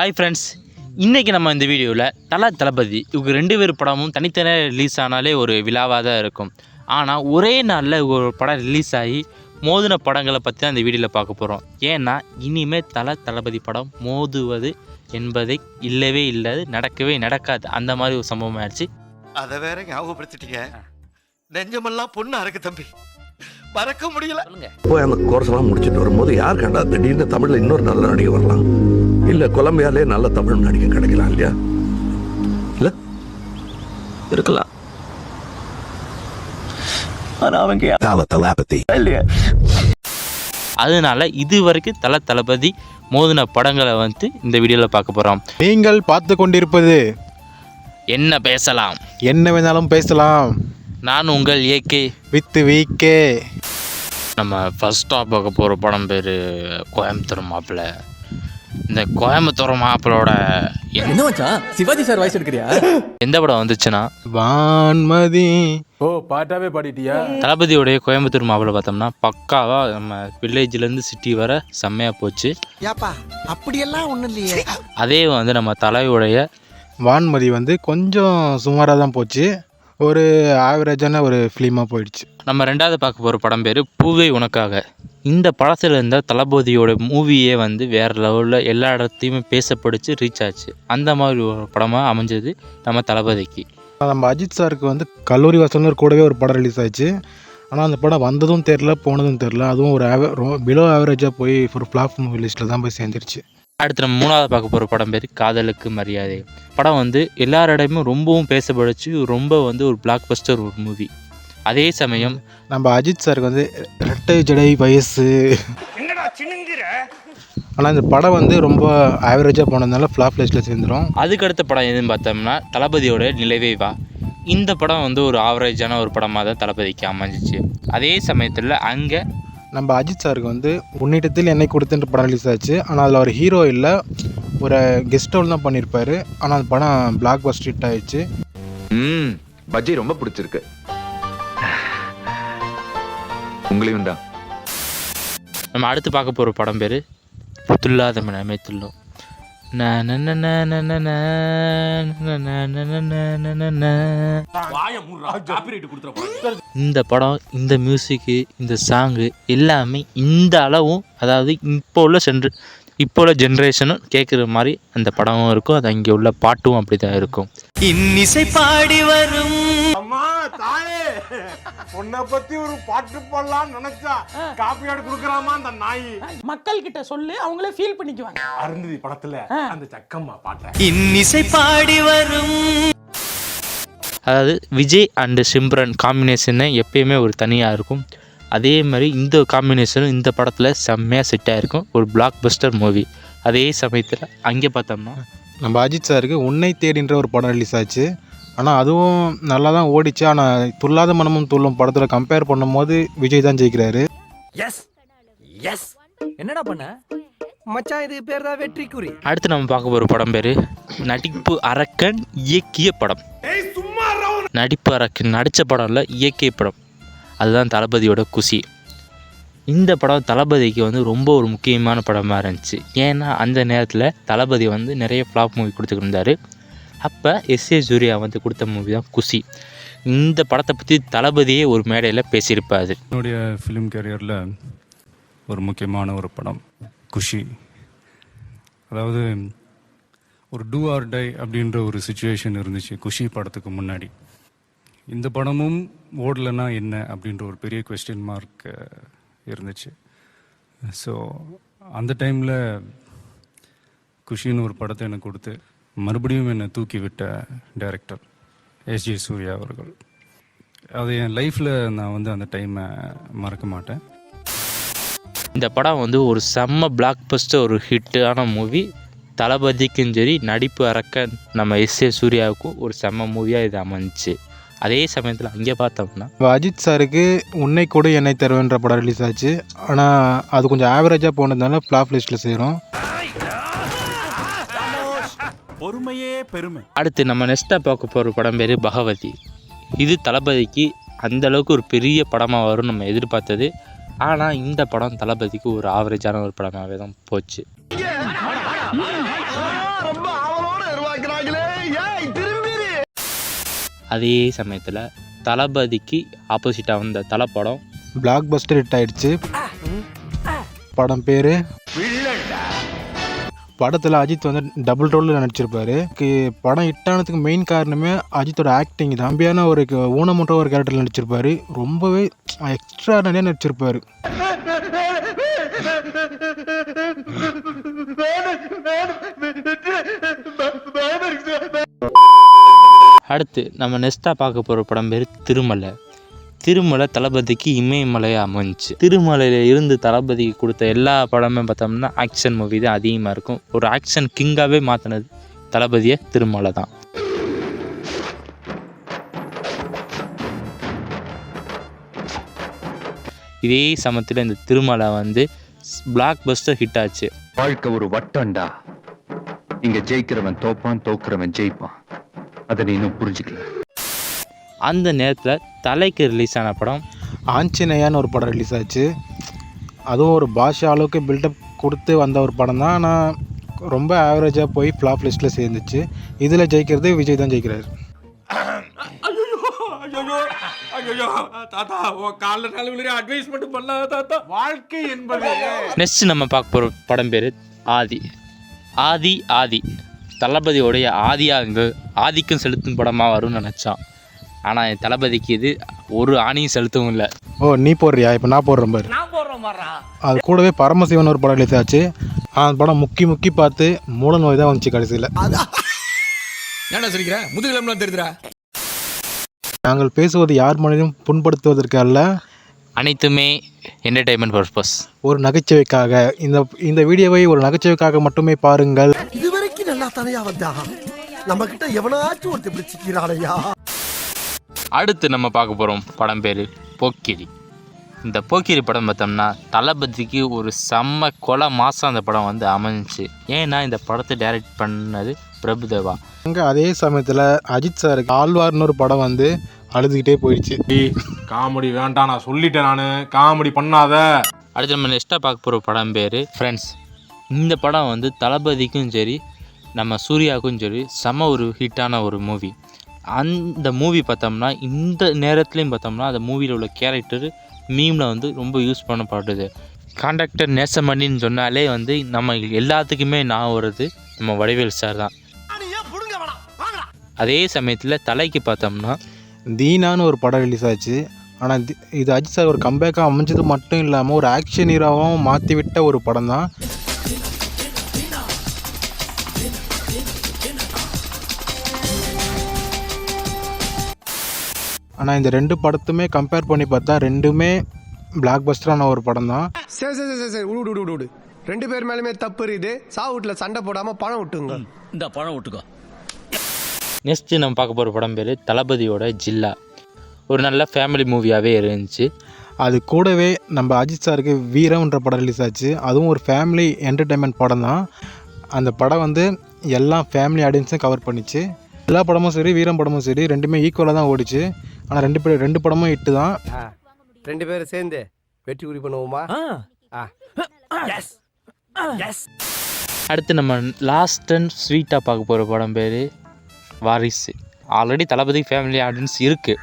Hi friends இன்றைக்கி நம்ம இந்த வீடியோவில் தல தளபதி இவங்க ரெண்டு பேர் படமும் தனித்தனியாக ரிலீஸ் ஆனாலே ஒரு விழாவாக தான் இருக்கும். ஆனால் ஒரே நாளில் ஒரு படம் ரிலீஸ் ஆகி மோதின படங்களை பற்றி தான் இந்த வீடியோவில் பார்க்க போகிறோம் ஏன்னா இனிமேல் தல தளபதி படம் மோதுவது என்பதை இல்லவே இல்லாது நடக்கவே நடக்காது. அந்த மாதிரி ஒரு சம்பவம் ஆயிடுச்சு. அதை வேற ஞாபகப்படுத்திட்டீங்க. நெஞ்சமெல்லாம் பொண்ணாக இருக்கு தம்பி. மறக்க முடியல. போய் அந்த கோர்ஸ்லாம் முடிச்சுட்டு வரும்போது யார் கண்டா திடீர்னு தமிழ்ல இன்னொரு நல்ல நடிகை வரலாம்? இல்ல கொலம்பியாலே நல்ல தமிழ் நடிகை கிடைக்கலாம் இல்லையா? இல்ல? இருக்கலாம். ஆனா அவங்க இல்லையா. அதனால இது வரைக்கும் தல தளபதி மோதின படங்களை வந்து இந்த வீடியோவில் பார்க்க போகிறோம் நீங்கள் பார்த்து கொண்டிருப்பது என்ன பேசலாம்? என்ன வேணாலும் பேசலாம். நான் உங்கள் ஏகே வித் வீக்கே நம்ம ஃபஸ்ட்டாக பார்க்க போகிற படம் பேர் கோயம்புத்தூர் மாப்பிள்ளை இந்த கோயம்புத்தூர் மாப்பிளோட என்ன மச்சான்? சிவாஜி சார் வாய்ஸ் எடுக்கிறியா? எந்த படம் வந்துச்சுன்னா? வான்மதி. ஓ பாட்டாவே பாடிட்டியா? தளபதியோடைய கோயம்புத்தூர் மாப்பிள்ளை பார்த்தோம்னா பக்காவாக நம்ம வில்லேஜ்லேருந்து சிட்டி வர செம்மையாக போச்சு. ஏப்பா அப்படியெல்லாம் ஒண்ணும் இல்லையே. அதே வந்து நம்ம தலையுடைய வான்மதி வந்து கொஞ்சம் சுமாராக தான் போச்சு. ஒரு ஆவரேஜான ஒரு ஃபிலிமாக போயிடுச்சு. நம்ம ரெண்டாவது பார்க்க போகிற படம் பேர் பூவே உனக்காக. இந்த படத்தில் இருந்த தளபதியோட மூவியே வந்து வேறு லெவலில் எல்லா இடத்தையுமே பேசப்படுச்சு ரீச் ஆச்சு. அந்த மாதிரி ஒரு படமாக அமைஞ்சது நம்ம தளபதிக்கு. நம்ம அஜித் சாருக்கு வந்து கல்லூரி வாசல்னு கூடவே ஒரு படம் ரிலீஸ் ஆச்சு. ஆனால் அந்த படம் வந்ததும் தெரில போனதும் தெரில அதுவும் ஒரு ஆவ பிலோ ஆவரேஜாக போய் ஒரு ஃப்ளாப் மூவி லிஸ்ட்டில் தான் போய் சேர்ந்துருச்சு. அடுத்து நம்ம மூணாவது பார்க்க போகிற படம் பேர் காதலுக்கு மரியாதை. படம் வந்து எல்லாரிடமும் ரொம்பவும் பேசப்படுச்சு ரொம்ப வந்து ஒரு பிளாக் பஸ்டர் ஒரு மூவி அதே சமயம் நம்ம அஜித் சாருக்கு வந்து ரெட்டை ஜடை வயசு. ஆனால் இந்த படம் வந்து ரொம்ப ஆவரேஜாக போனதுனால ஃப்ளாப் லிஸ்ட்டில் சேர்ந்துடும் அதுக்கடுத்த படம் எதுன்னு பார்த்தோம்னா தளபதியோட நிலவே வா. இந்த படம் வந்து ஒரு ஆவரேஜான ஒரு படமாக தான் தளபதிக்கு அமைஞ்சிச்சு. அதே சமயத்தில் அங்கே நம்ம அஜித் சாருக்கு வந்து உன்னிடத்தில் என்னை கொடுத்துன்ற படம் ரிலீஸ் ஆச்சு. ஆனால் அதில் ஒரு ஹீரோ இல்லை. ஒரு கெஸ்ட் ரோல் தான் பண்ணியிருப்பாரு ஆனால் அந்த படம் பிளாக் பஸ்ட் ஹிட் ஆயிடுச்சு. ம் பஜ்ஜி ரொம்ப பிடிச்சிருக்கு. உங்களையும் தான். நம்ம அடுத்து பார்க்க போகிற படம் பேர் துல்லாத மனமே துள்ளும் இந்த படம் இந்த மியூசிக்கு இந்த சாங்கு எல்லாமே இந்த அளவும் அதாவது இப்போ உள்ள சென்று இப்போ உள்ள ஜென்ரேஷனும் கேட்குற மாதிரி அந்த படமும் இருக்கும் அது அங்கே உள்ள பாட்டும் அப்படி தான் இருக்கும் இன்னிசை பாடி வரும் உன்னை பத்தி ஒரு பாட்டு பாடலாம் நினைச்சா காப்பியாடு குடுக்கறாமா அந்த நாய்? மக்கள் கிட்ட சொல்லு அவங்களே ஃபீல் பண்ணிக்குவாங்க. அருந்ததி படத்துல அந்த சக்கம்மா பாட்டை. இன்னிசை பாடி வரும். அதாவது விஜய் அண்டு சிம்ரன் காம்பினேஷனு எப்பயுமே ஒரு தனியாக இருக்கும். அதே மாதிரி இந்த காம்பினேஷனும் இந்த படத்தில் செம்மையாக செட் ஆகிருக்கும் ஒரு பிளாக் பஸ்டர் மூவி அதே சமயத்தில் அங்கே பார்த்தோம்னா நம்ம அஜித் சாருக்கு உன்னை தேடின்ற ஒரு படம் ரிலீஸ் ஆச்சு. ஆனால் அதுவும் நல்லா தான் ஓடிச்சு. ஆனால் துல்லாத மனமும் துள்ளும் படத்தில் கம்பேர் பண்ணும்போது விஜய் தான் ஜெயிக்கிறாரு. எஸ் எஸ் என்னடா பண்ண? மச்சான் இது பேர் தான் வெற்றி குறி அடுத்து நம்ம பார்க்க போகிற படம் பேர் நடிப்பு அரக்கன் இயக்கிய படம். நடிப்பு அரக்கன் நடித்த படம்ல இயக்கிய படம். அதுதான் தளபதியோட குஷி இந்த படம் தளபதிக்கு வந்து ரொம்ப ஒரு முக்கியமான படமாக இருந்துச்சு. ஏன்னா அந்த நேரத்தில் தளபதி வந்து நிறைய ஃப்ளாப் மூவி கொடுத்துட்டு இருந்தார். அப்போ எஸ் ஏ சூர்யா வந்து கொடுத்த மூவி தான் குஷி இந்த படத்தை பற்றி தளபதியே ஒரு மேடையில் பேசியிருப்பாரு. என்னுடைய ஃபிலிம் கேரியரில் ஒரு முக்கியமான ஒரு படம் குஷி. அதாவது ஒரு டூ ஆர் டை அப்படின்ற ஒரு சுச்சுவேஷன் இருந்துச்சு குஷி படத்துக்கு முன்னாடி. இந்த படமும் ஓடலைன்னா என்ன அப்படின்ற ஒரு பெரிய கொஸ்டின் மார்க் இருந்துச்சு. ஸோ அந்த டைமில் குஷின்னு ஒரு படத்தை எனக்கு கொடுத்து மறுபடியும் என்னை தூக்கி விட்ட டைரக்டர் எஸ்ஜே சூர்யா அவர்கள். அது என் லைஃப்பில் நான் வந்து அந்த டைமை மறக்க மாட்டேன். இந்த படம் வந்து ஒரு செம்ம பிளாக் பஸ்டர் ஒரு ஹிட்டான மூவி தளபதிக்கும் சரி நடிப்பு அரக்க நம்ம எஸ் ஏ சூர்யாவுக்கும் ஒரு செம்ம மூவியாக இது அமைஞ்சிச்சு. அதே சமயத்தில் அங்கே பார்த்தோம்னா அஜித் சாருக்கு உன்னை கூட என்னை தருவேன்ற படம் ரிலீஸ் ஆச்சு. ஆனால் அது கொஞ்சம் ஆவரேஜாக போனதுனால ஃப்ளாப் லிஸ்ட்டில் சேரும். பொறுமையே பெருமை. அடுத்து நம்ம நெக்ஸ்ட்டாக பார்க்க போகிற படம் பேர் பகவதி. இது தளபதிக்கு அந்த அளவுக்கு ஒரு பெரிய படமாக வரும் நம்ம எதிர்பார்த்தது. ஆனால் இந்த படம் தளபதிக்கு ஒரு ஆவரேஜான ஒரு படமாகவே தான் போச்சு. ரொம்ப ஆவலோட உருவாக்குறாங்களே ஏய் திரும்பி அதே சமயத்தில் தளபதிக்கு ஆப்போசிட்டாக வந்த தலை படம் பிளாக் பஸ்டர் ஹிட் ஆயிடுச்சு. படம் பேர் படத்தில் அஜித் வந்து டபுள் ரோலில் நடிச்சிருப்பாரு. படம் ஹிட் மெயின் காரணமே அஜித்தோட ஆக்டிங் தான். தம்பியான ஒரு ஊனமுற்ற ஒரு கேரக்டரில் நடிச்சிருப்பாரு. ரொம்பவே எக்ஸ்ட்ரா நிறைய நடிச்சிருப்பாரு. அடுத்து நம்ம நெக்ஸ்ட்டாக பார்க்க போகிற படம் பேர் திருமலை. திருமலை தளபதிக்கு இமயமலையாக அமைஞ்சுச்சு திருமலையில் இருந்து தளபதிக்கு கொடுத்த எல்லா படமே பார்த்தோம்னா ஆக்ஷன் மூவி தான் அதிகமாக இருக்கும். ஒரு ஆக்ஷன் கிங்காகவே மாற்றினது தளபதியை திருமலை தான். இதே சமயத்தில் இந்த திருமலை வந்து பிளாக் பஸ்டர் ஹிட் ஆச்சு. வாழ்க்கை ஒரு வட்டம்டா. இங்க ஜெயிக்கிறவன் தோப்பான் தோக்குறவன் ஜெயிப்பான். அதை நீ இன்னும் புரிஞ்சுக்கல. அந்த நேரத்தில் தலைக்கு ரிலீஸ் ஆன படம். ஆஞ்சநேயான்னு ஒரு படம் ரிலீஸ் ஆச்சு. அதுவும் ஒரு பாஷா அளவுக்கு பில்டப் கொடுத்து வந்த ஒரு படம் தான். ஆனால் ரொம்ப ஆவரேஜாக போய் ஃப்ளாப் லிஸ்ட்டில் சேர்ந்துச்சு. இதில் ஜெயிக்கிறது விஜய் தான் ஜெயிக்கிறாரு. நெக்ஸ்ட் நம்ம பார்க்க போகிற படம் பேர் ஆதி. ஆதி ஆதி. தளபதியோடைய ஆதியாக ஆதிக்கம் செலுத்தும் படமாக வரும்னு நினச்சான். ஆனால் தளபதிக்கு இது ஒரு ஆணியும் செலுத்தவும் இல்லை. ஓ நீ போடுறியா? இப்போ நான் போடுறேன் பாரு. நான் போடுறேன் மாறா அது கூடவே பரமசிவன் ஒரு படம் ஆச்சு அந்த படம் முக்கி முக்கி பார்த்து மூல நோய் தான் வந்துச்சு கடைசியில். என்ன சொல்லிக்கிற முதுகிழம்புலாம் தெரியுதுடா. நாங்கள் பேசுவது யார் மனதையும் புண்படுத்துவதற்கு அல்ல. அனைத்துமே என்டர்டைன்மெண்ட் பர்பஸ் ஒரு நகைச்சுவைக்காக. இந்த இந்த வீடியோவை ஒரு நகைச்சுவைக்காக மட்டுமே பாருங்கள். இது வரைக்கும் நல்லா தானையா வந்தா நம்ம கிட்ட எவனாச்சும் ஒருத்தர் இப்படி அடுத்து நம்ம பார்க்க போகிறோம் படம் பேர் போக்கிரி. இந்த போக்கிரி படம் பார்த்தோம்னா தளபதிக்கு ஒரு செம்ம கொலை மாதம் அந்த படம் வந்து அமைஞ்சிச்சு. ஏன்னா இந்த படத்தை டைரக்ட் பண்ணது பிரபுதேவா அங்கே அதே சமயத்தில் அஜித் சாருக்கு ஆழ்வார்னு ஒரு படம் வந்து அழுதுகிட்டே போயிடுச்சு. காமெடி வேண்டாம் நான் சொல்லிட்டேன் நானு. காமெடி பண்ணாத. அடுத்து நம்ம நெக்ஸ்ட்டாக பார்க்க போகிற படம் பேர் ஃப்ரெண்ட்ஸ் இந்த படம் வந்து தளபதிக்கும் சரி நம்ம சூர்யாவுக்கும் சரி செம ஒரு ஹிட்டான ஒரு மூவி அந்த மூவி பார்த்தோம்னா இந்த நேரத்துலையும் பார்த்தோம்னா அந்த மூவியில் உள்ள கேரக்டர் மீமில் வந்து ரொம்ப யூஸ் பண்ணப்படுது. கான்டாக்டர் நேசமணின்னு சொன்னாலே வந்து நம்ம எல்லாத்துக்குமே நான் வருது நம்ம வடிவேல் சார் தான். அதே சமயத்தில் தலைக்கு பார்த்தோம்னா தீனான்னு ஒரு படம் ரிலீஸ் ஆச்சு. ஆனால் இது அஜித் சார் ஒரு கம்பேக்காக அமைஞ்சது மட்டும் இல்லாமல் ஒரு ஆக்ஷன் ஹீரோவாகவும் மாற்றி விட்ட ஒரு படம் தான் ஆனால் இந்த ரெண்டு படத்துமே கம்பேர் பண்ணி பார்த்தா ரெண்டுமே பிளாக் பஸ்டரான ஒரு படம் தான். சரி சரி சரி சரி விடு விடு விடு ரெண்டு பேர் மேலுமே தப்பு இருக்குது. வீட்டுல சண்டை போடாம பணம் விட்டுங்க. இந்த பழம் விட்டுக்கோ. நெக்ஸ்ட்டு நம்ம பார்க்க போகிற படம் பேர் தளபதியோட ஜில்லா. ஒரு நல்ல ஃபேமிலி மூவியாகவே இருந்துச்சு. அது கூடவே நம்ம அஜித் சாருக்கு வீரம்ன்ற படம் ரிலீஸ் ஆச்சு. அதுவும் ஒரு ஃபேமிலி என்டர்டைன்மெண்ட் படம் தான். அந்த படம் வந்து எல்லா ஃபேமிலி ஆடியன்ஸும் கவர் பண்ணிச்சு. எல்லா படமும் சரி வீரம் படமும் சரி ரெண்டுமே ஈக்குவலாக தான் ஓடிச்சு. ஆனால் ரெண்டு பேர் ரெண்டு படமும் ஹிட்டு தான். ரெண்டு பேரும் சேர்ந்து வெற்றி குறி பண்ணுவோமா? எஸ் எஸ் அடுத்து நம்ம லாஸ்ட் அண்ட் ஸ்வீட்டாக பார்க்க போகிற படம் பேர் வாரிசு. ஆல்ரெடி தளபதி ஃபேமிலி ஆடியன்ஸ் இருக்குது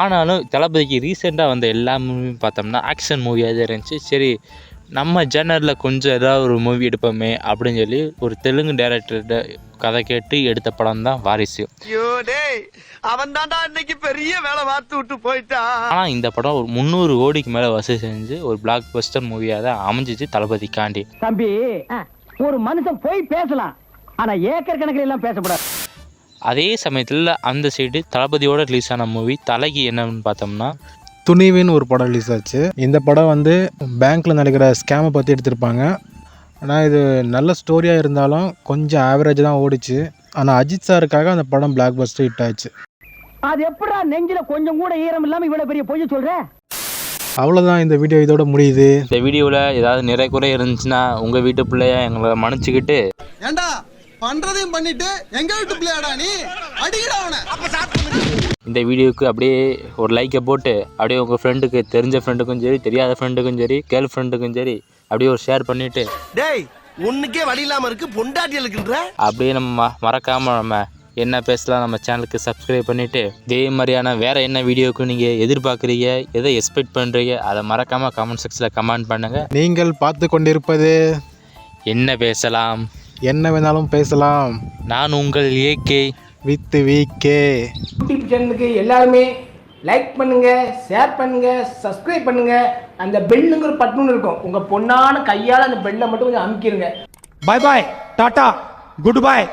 ஆனாலும் தளபதிக்கு ரீசெண்டாக வந்த எல்லா மூவியும் பார்த்தோம்னா ஆக்ஷன் மூவியாக தான் இருந்துச்சு. சரி நம்ம ஜேனரில் கொஞ்சம் ஏதாவது ஒரு மூவி எடுப்போமே அப்படின்னு சொல்லி ஒரு தெலுங்கு டேரக்டர்கிட்ட கதை கேட்டு எடுத்த படம் தான் வாரிசு. ஐயோ டேய் அவன் தான்டா இன்னைக்கு பெரிய வேலை பார்த்து விட்டு போயிட்டான். ஆனால் இந்த படம் ஒரு முந்நூறு கோடிக்கு மேலே வசூல் செஞ்சு ஒரு பிளாக் பஸ்டர் மூவியாக தான் அமைஞ்சிச்சு தளபதிக்காண்டி. தம்பி ஒரு மனுஷன் போய் பேசலாம் ஆனா ஏக்கர் கணக்கில் எல்லாம் பேசக்கூடாது அதே சமயத்தில் அந்த சைடு தளபதியோட ரிலீஸ் ஆன மூவி தலைக்கு என்னன்னு பார்த்தோம்னா துணிவுன்னு ஒரு படம் ரிலீஸ் ஆச்சு. இந்த படம் வந்து பேங்க்கில் நடக்கிற ஸ்கேமை பற்றி எடுத்திருப்பாங்க. ஆனால் இது நல்ல ஸ்டோரியாக இருந்தாலும் கொஞ்சம் ஆவரேஜ் தான் ஓடிச்சு. ஆனால் அஜித் சாருக்காக அந்த படம் பிளாக் பஸ்டர் ஹிட் ஆச்சு. அது எப்படா நெஞ்சில கொஞ்சம் கூட ஈரம் இல்லாம இவ்வளவு பெரிய பொய்ய சொல்ற? அவ்வளோதான் இந்த வீடியோ இதோட முடியுது. இந்த வீடியோவில் ஏதாவது நிறை குறை இருந்துச்சுன்னா உங்கள் வீட்டு பிள்ளைய எங்களை மன்னிச்சுக்கிட்டு. ஏண்டா பண்றதையும் பண்ணிட்டு எங்க வீட்டு பிள்ளையாடா நீ? அடிக்கடா அவனை. இந்த வீடியோவுக்கு அப்படியே ஒரு லைக்கை போட்டு அப்படியே உங்கள் ஃப்ரெண்டுக்கு தெரிஞ்ச ஃப்ரெண்டுக்கும் சரி தெரியாத ஃப்ரெண்டுக்கும் சரி கேர்ள் ஃப்ரெண்டுக்கும் சரி அப்படியே ஒரு ஷேர் பண்ணிவிட்டு டேய் ஒண்ணுக்கே வழி இல்லாம இருக்கு பொண்டாட்டி இருக்குன்ற அப்படியே நம்ம ம- மறக்காம நம்ம என்ன பேசலாம் நம்ம சேனலுக்கு சப்ஸ்கிரைப் பண்ணிவிட்டு இதே மாதிரியான வேறு என்ன வீடியோக்கு நீங்கள் எதிர்பார்க்குறீங்க எதை எக்ஸ்பெக்ட் பண்ணுறீங்க அதை மறக்காமல் கமெண்ட் செக்ஷனில் கமெண்ட் பண்ணுங்கள் நீங்கள் பார்த்து கொண்டிருப்பது என்ன பேசலாம்? என்ன வேணாலும் பேசலாம். நான் உங்கள் ஏகே வித் விகே யூடியூப் சேனலுக்கு எல்லாருமே லைக் பண்ணுங்க ஷேர் பண்ணுங்க சப்ஸ்கிரைப் பண்ணுங்க. அந்த பெல்லுங்கிற பட்டன் இருக்கும். உங்க பொண்ணான கையால அந்த பெல்லை மட்டும் கொஞ்சம் அமுக்கிடுங்க பாய் பாய் டாடா குட் பாய்